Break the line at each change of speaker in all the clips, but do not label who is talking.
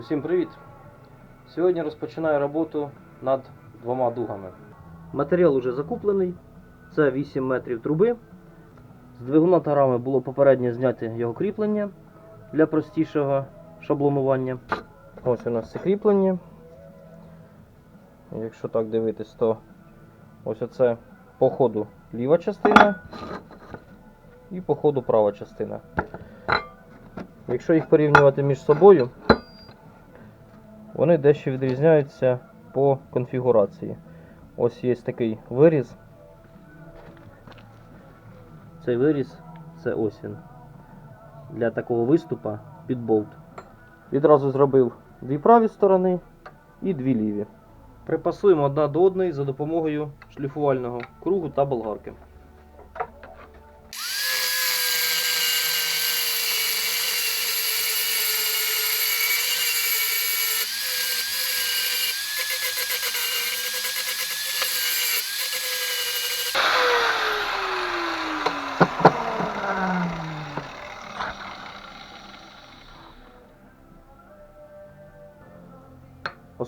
Усім привіт! Сьогодні розпочинаю роботу над двома дугами. Матеріал уже закуплений. Це 8 метрів труби. З двигуна та було попередньо зняти його кріплення для простішого шаблонування. Ось у нас це кріплення. Якщо так дивитись, то ось оце по ходу ліва частина і по ходу права частина. Якщо їх порівнювати між собою, вони дещо відрізняються по конфігурації. Ось є такий виріз. Цей виріз це ось. Для такого виступа під болт. Відразу зробив дві праві сторони і дві ліві. Припасуємо одна до одної за допомогою шліфувального кругу та болгарки.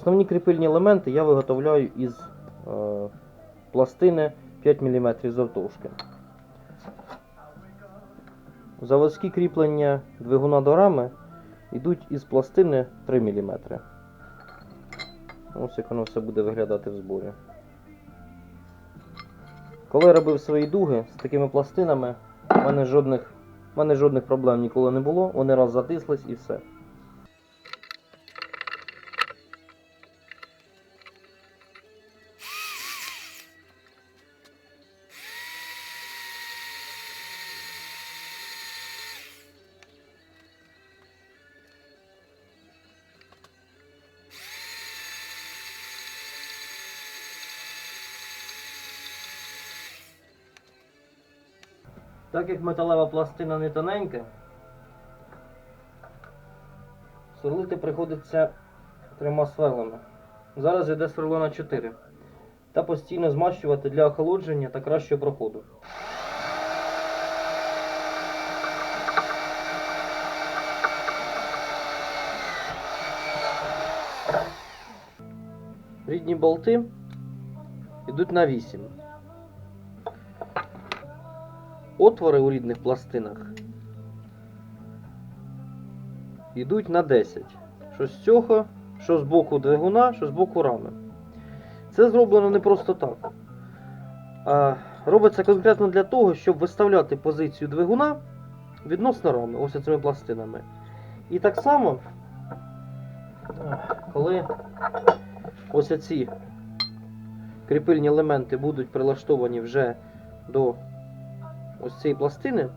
Основні кріпильні елементи я виготовляю із е, пластини 5 мм завтовшки. Заводські кріплення двигуна до рами йдуть із пластини 3 мм. Ось як воно все буде виглядати в зборі. Коли я робив свої дуги з такими пластинами, в мене жодних, в мене жодних проблем ніколи не було. Вони раз затислись і все. Так як металева пластина не тоненька, сверлити приходиться трьома сверлами. Зараз йде сверло на 4. Та постійно змащувати для охолодження та кращого проходу. Рідні болти йдуть на 8. Отвори у рідних пластинах йдуть на 10. Що з цього, що з боку двигуна, що з боку рами. Це зроблено не просто так. А робиться конкретно для того, щоб виставляти позицію двигуна відносно рами, ось цими пластинами. І так само, коли ось ці кріпильні елементи будуть прилаштовані вже до ось цієї пластини,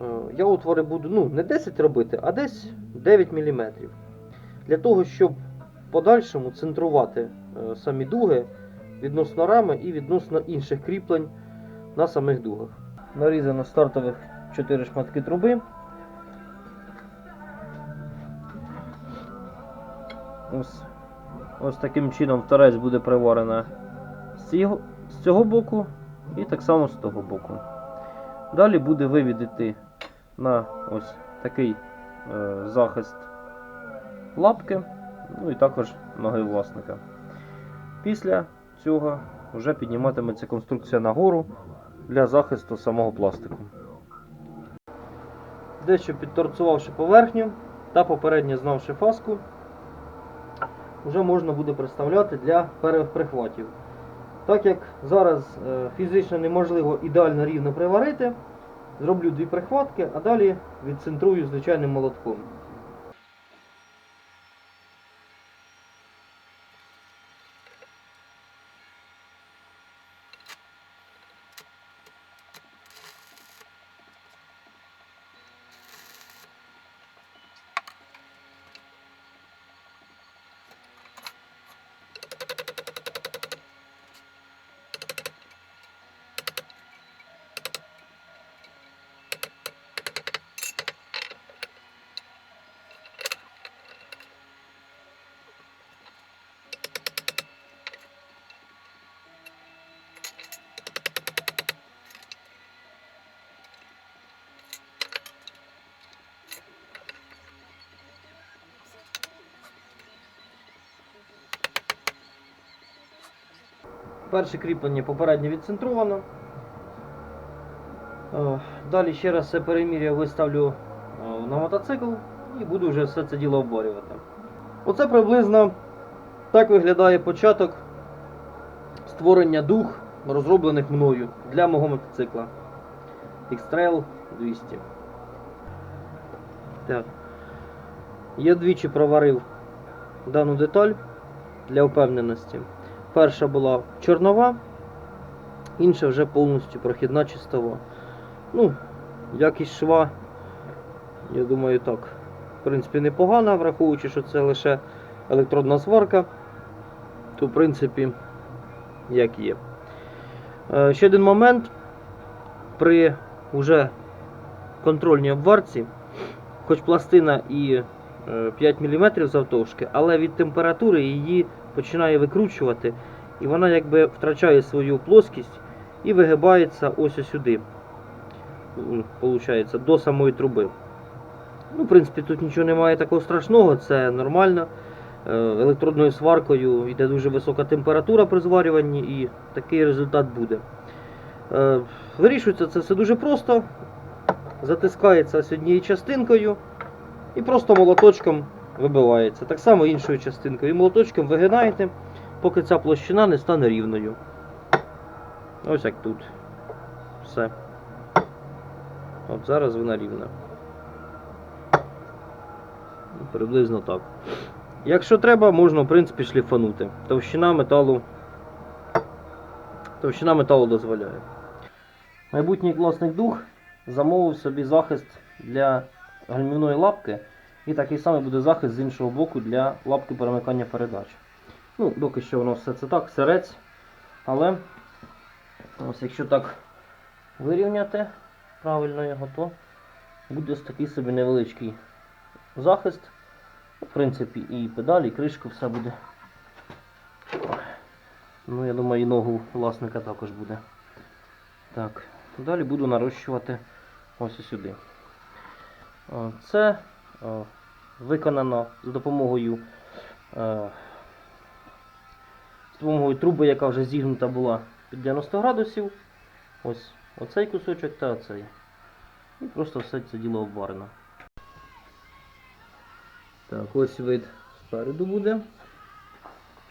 е, я отвори буду ну, не 10 робити, а десь 9 мм. Для того, щоб в подальшому центрувати е, самі дуги відносно рами і відносно інших кріплень на самих дугах. Нарізано стартових 4 шматки труби. Ось, ось таким чином торець буде приварена з цього боку і так само з того боку. Далі буде вивід іти на ось такий е, захист лапки, ну і також ноги власника. Після цього вже підніматиметься конструкція нагору для захисту самого пластику. Дещо підторцувавши поверхню та попередньо знавши фаску, вже можна буде представляти для первих прихватів. Так як зараз е, фізично неможливо ідеально рівно приварити, зроблю дві прихватки, а далі відцентрую звичайним молотком. Перше кріплення попередньо відцентровано. Е, Далі ще раз все перемір'я виставлю е, на мотоцикл і буду вже все це діло обварювати. Оце приблизно так виглядає початок створення дух, розроблених мною для мого мотоцикла. X-Trail 200. Так. Я двічі проварив дану деталь для впевненості. Перша була чорнова, інша вже повністю прохідна чистова. Ну, якість шва, я думаю, так. В принципі, непогана, враховуючи, що це лише електродна сварка, то в принципі, як є. Е, Ще один момент. При уже контрольній обварці, хоч пластина і 5 мм завтовшки, але від температури її починає викручувати, і вона якби втрачає свою плоскість і вигибається ось сюди. Получається, до самої труби. Ну, в принципі, тут нічого немає такого страшного, це нормально. Е, Електродною сваркою йде дуже висока температура при зварюванні і такий результат буде. Е, Вирішується це все дуже просто. Затискається ось однією частинкою і просто молоточком вибивається. Так само іншою частинкою. І молоточком вигинаєте, поки ця площина не стане рівною. Ось як тут. Все. От зараз вона рівна. Ну, Приблизно так. Якщо треба, можна в принципі шліфанути. Товщина металу. Товщина металу дозволяє. Майбутній власник дух замовив собі захист для гальмівної лапки. І такий самий буде захист з іншого боку для лапки перемикання передач. Ну, доки що воно все це так, сирець. Але ось якщо так вирівняти правильно його, то буде ось такий собі невеличкий захист. В принципі, і педалі, і кришка все буде. Ну, я думаю, і ногу власника також буде. Так, далі буду нарощувати ось сюди. О, Це виконано за допомогою е, з допомогою труби, яка вже зігнута була під 90 градусів. Ось оцей кусочок та оцей. І просто все це діло обварено. Так, ось вид спереду буде.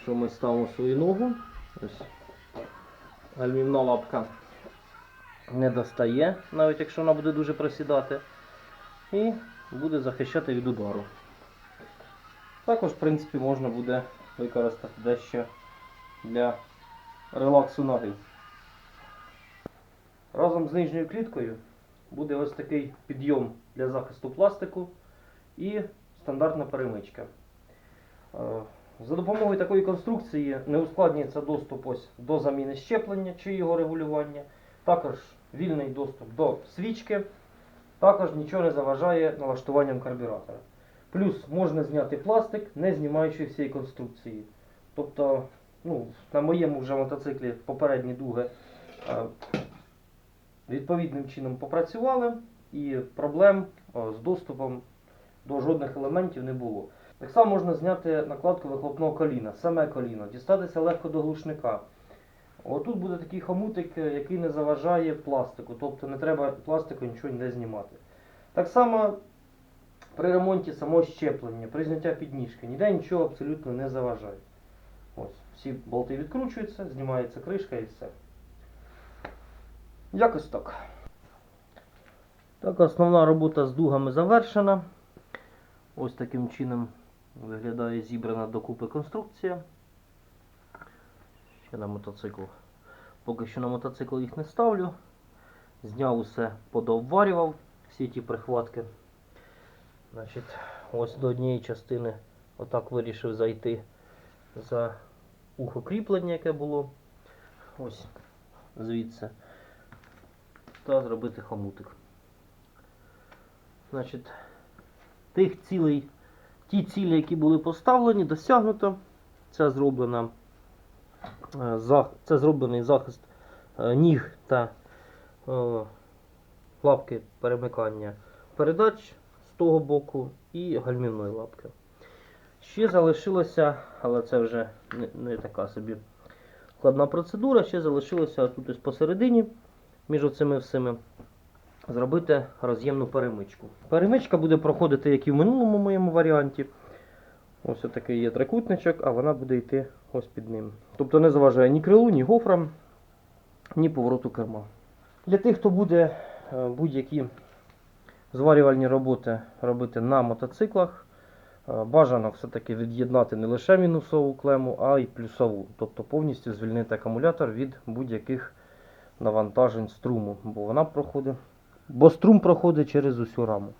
Що ми ставимо свою ногу. Ось. Гальмівна лапка не достає, навіть якщо вона буде дуже просідати. І буде захищати від удару. Також, в принципі, можна буде використати дещо для релаксу ноги. Разом з нижньою кліткою буде ось такий підйом для захисту пластику і стандартна перемичка. Е, За допомогою такої конструкції не ускладнюється доступ ось до заміни щеплення чи його регулювання, також вільний доступ до свічки, також нічого не заважає налаштуванням карбюратора. Плюс можна зняти пластик, не знімаючи всієї конструкції. Тобто, ну, на моєму вже мотоциклі попередні дуги е, відповідним чином попрацювали і проблем е, з доступом до жодних елементів не було. Так само можна зняти накладку вихлопного коліна, саме коліно, дістатися легко до глушника. Отут буде такий хомутик, е, який не заважає пластику, тобто не треба пластику нічого не знімати. Так само при ремонті самого щеплення, при зняття підніжки, ніде нічого абсолютно не заважає. Ось, всі болти відкручуються, знімається кришка і все. Якось так. Так, основна робота з дугами завершена. Ось таким чином виглядає зібрана докупи конструкція. На мотоцикл. Поки що на мотоцикл їх не ставлю. Зняв усе, подовварював всі ті прихватки. Значить, ось до однієї частини отак вирішив зайти за ухо кріплення, яке було. Ось звідси. Та зробити хомутик. Значить, тих цілей, ті цілі, які були поставлені, досягнуто. Це зроблена це зроблений захист е, ніг та е, лапки перемикання передач з того боку і гальмівної лапки. Ще залишилося, але це вже не, така собі складна процедура. Ще залишилося тут ось посередині, між оцими всіми, зробити роз'ємну перемичку. Перемичка буде проходити, як і в минулому моєму варіанті. Ось такий є трикутничок, а вона буде йти ось під ним. Тобто не заважає ні крилу, ні гофрам, ні повороту керма. Для тих, хто буде е, будь-які зварювальні роботи робити на мотоциклах, е, бажано все-таки від'єднати не лише мінусову клему, а й плюсову. Тобто повністю звільнити акумулятор від будь-яких навантажень струму, бо вона проходить. Бо струм проходить через усю раму.